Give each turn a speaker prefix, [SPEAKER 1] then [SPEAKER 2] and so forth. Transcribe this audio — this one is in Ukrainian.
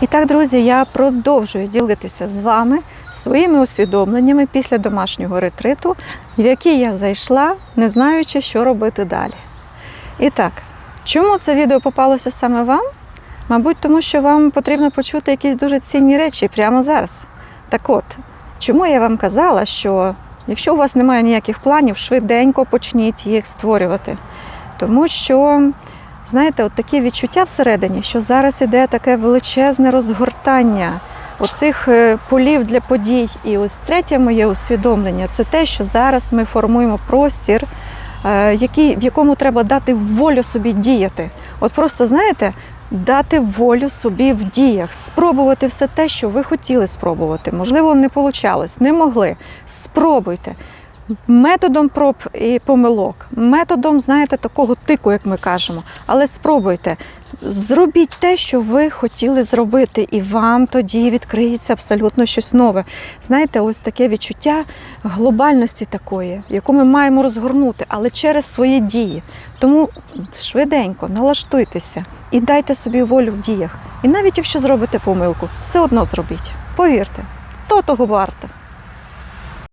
[SPEAKER 1] І так, друзі, я продовжую ділитися з вами своїми усвідомленнями після домашнього ретриту, в який я зайшла, не знаючи, що робити далі. І так, чому це відео попалося саме вам? Мабуть, тому що вам потрібно почути якісь дуже цінні речі прямо зараз. Так от, чому я вам казала, що якщо у вас немає ніяких планів, швиденько почніть їх створювати. Тому що знаєте, от такі відчуття всередині, що зараз іде таке величезне розгортання оцих е, полів для подій. І ось третє моє усвідомлення це те, що зараз ми формуємо простір, е, який, в якому треба дати волю собі діяти. От просто знаєте. Дати волю собі в діях, спробувати все те, що ви хотіли спробувати. Можливо, не вийшло, не могли. Спробуйте методом проб і помилок, методом, знаєте, такого тику, як ми кажемо. Але спробуйте, зробіть те, що ви хотіли зробити, і вам тоді відкриється абсолютно щось нове. Знаєте, ось таке відчуття глобальності такої, яку ми маємо розгорнути, але через свої дії. Тому швиденько налаштуйтеся і дайте собі волю в діях. І навіть якщо зробите помилку, все одно зробіть. Повірте, то того варте.